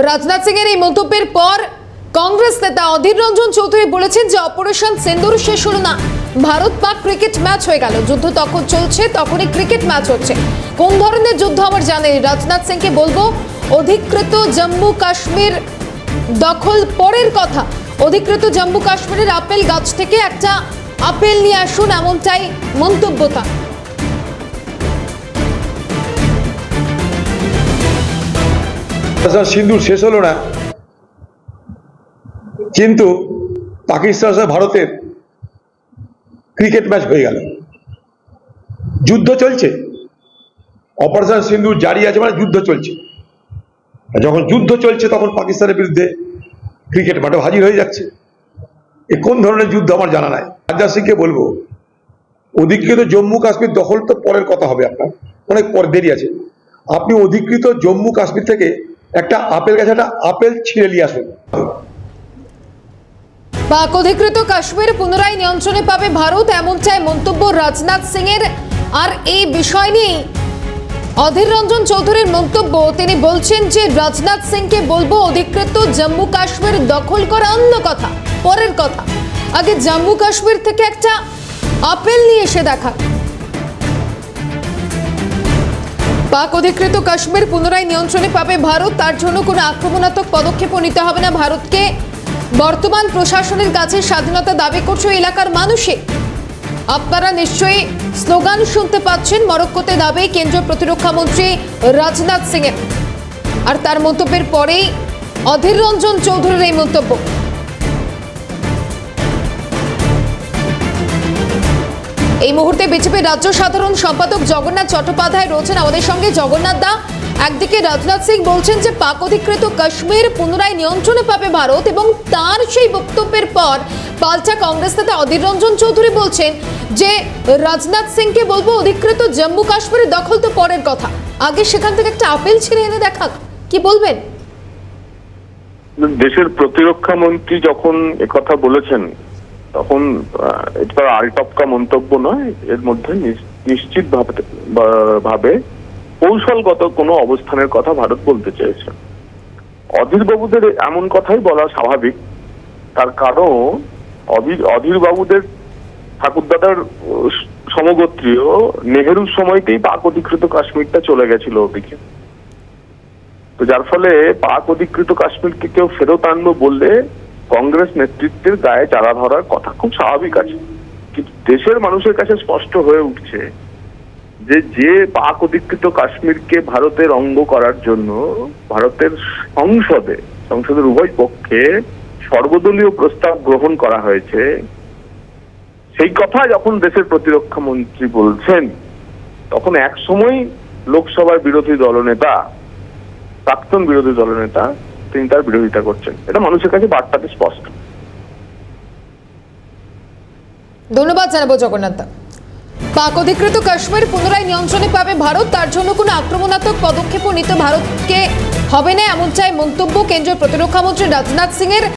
রাজনাথ সিং এর এই মন্তব্যের পর কংগ্রেস নেতা অধীর রঞ্জন চৌধুরী বলেছেন যে অপারেশন সিন্দুর শেষ হলো না। ভারত পাক ক্রিকেট ম্যাচ হয়ে গেল। যুদ্ধ তখন চলছে, তখনই ক্রিকেট ম্যাচ হচ্ছে। কোন ধরনের যুদ্ধ আমার জানেন রাজনাথ সিংকে বলব, অধিকৃত জম্মু কাশ্মীর দখল পরের কথা। অধিকৃত জম্মু কাশ্মীরের আপেল গাছ থেকে একটা আপেল নিয়ে আসুন, এমনটাই মন্তব্য তার। অপারেশন সিন্দুর শেষ হলো না। কিন্তু পাকিস্তান ভারতের ক্রিকেট ম্যাচ হয়ে গেল। যুদ্ধ চলছে। অপারেশন সিন্ধু জারি আছে মানে যুদ্ধ চলছে। যখন যুদ্ধ চলছে, তখন পাকিস্তানের বিরুদ্ধে ক্রিকেট মাঠে হাজির হয়ে যাচ্ছে। এ কোন ধরনের যুদ্ধ আমার জানা নাই। রাজনাথ সিংকে বলব, অধিকৃত জম্মু কাশ্মীর দখল তো পরের কথা হবে আপনার। অনেক পর দেরি আছে। আপনি অধিকৃত জম্মু কাশ্মীর থেকে একটা আপেল গাছে একটা আপেল ছিঁড়ে নিয়ে আসুন। পাক অধিকৃত কাশ্মীর পুনরায় নিয়ন্ত্রণে পাবে ভারত এমনটাই মন্তব্য রাজনাথ সিং এর আর এই বিষয় নিয়ে অধীর রঞ্জন চৌধুরীর মন্তব্য, তিনি বলছেন যে রাজনাথ সিংকে বলব অধিকৃত জম্মু কাশ্মীর দখল করা অন্য কথা, পরের কথা। আগে জম্মু কাশ্মীর থেকে একটা আপেল নিয়ে এসে দেখা। পাক অধিকৃত কাশ্মীর পুনরায় নিয়ন্ত্রণে পাবে ভারত, তার জন্য কোনো আক্রমণাত্মক পদক্ষেপও নিতে হবে না ভারতকে। বর্তমান প্রশাসনের কাছে স্বাধীনতা দাবি করছে এলাকার মানুষে। আপনারা নিশ্চয়ই স্লোগান শুনতে পাচ্ছেন মরক্কোতে দাবি কেন্দ্রীয় প্রতিরক্ষা মন্ত্রী রাজনাথ সিং এর আর তার মন্তব্যের পরেই অধীর রঞ্জন চৌধুরীর এই মন্তব্য। এই মুহূর্তে বিজেপি রাজ্য সাধারণ সম্পাদক জগন্নাথ চট্টোপাধ্যায় রয়েছেন আমাদের সঙ্গে। জগন্নাথ দা, একদিকে রাজনাথ সিং বলছেন যে পাক অধিকৃত কাশ্মীর পুনরায় নিয়ন্ত্রণে পাবে ভারত এবং তার সেই বক্তব্যের পর পাল্টা কংগ্রেস নেতা অধীর রঞ্জন চৌধুরী বলছেন যে রাজনাথ সিংকে বলব অধিকৃত জম্মু কাশ্মীরের দখল তো পরের কথা। আগে সেখান থেকে একটা আপেল ছিঁড়ে এনে দেখা কি বলবেন? দেশের প্রতিরক্ষা মন্ত্রী যখন একথা বলেছেন তখন এটা আলটপকা মন্তব্য নয়, এর মধ্যে নিশ্চিত ভাবে কৌশলগত কোনো অবস্থানের কথা ভারত বলতে চেয়েছে। অধীর বাবুদের এমন কথাই বলা স্বাভাবিক। তার কারণ, অধীর বাবুদের ঠাকুরদাদার সমগোত্রীয় নেহেরুর সময়তেই পাক অধিকৃত কাশ্মীরটা চলে গেছিল ওদিকে। তো যার ফলে পাক অধিকৃত কাশ্মীরকে কেউ ফেরত আনব বললে কংগ্রেস নেতৃত্বের গায়ে চারা ধরার কথা খুব স্বাভাবিক আছে। কিন্তু দেশের মানুষের কাছে স্পষ্ট হয়ে উঠছে যে যে পাক অধিকৃত কাশ্মীরকে ভারতের অঙ্গ করার জন্য ভারতের সংসদে, সংসদের উভয় পক্ষে সর্বদলীয় প্রস্তাব গ্রহণ করা হয়েছে, সেই কথা যখন দেশের প্রতিরক্ষা মন্ত্রী বলছেন, তখন এক সময় লোকসভার বিরোধী দলনেতা, প্রাক্তন বিরোধী দলনেতা তিনি তার বিরোধিতা করছেন। এটা মানুষের কাছে বার্তাটি স্পষ্ট। ধন্যবাদ জানাব জগন্নাথ পাক অধিকৃত কাশ্মীর পুনরায় নিয়ন্ত্রণে পাবে ভারত, তার জন্য কোনো আক্রমণাত্মক পদক্ষেপ নিতে ভারতকে হবে না, এমন চাই মন্তব্য কেন্দ্রীয় প্রতিরক্ষা মন্ত্রী রাজনাথ সিং এর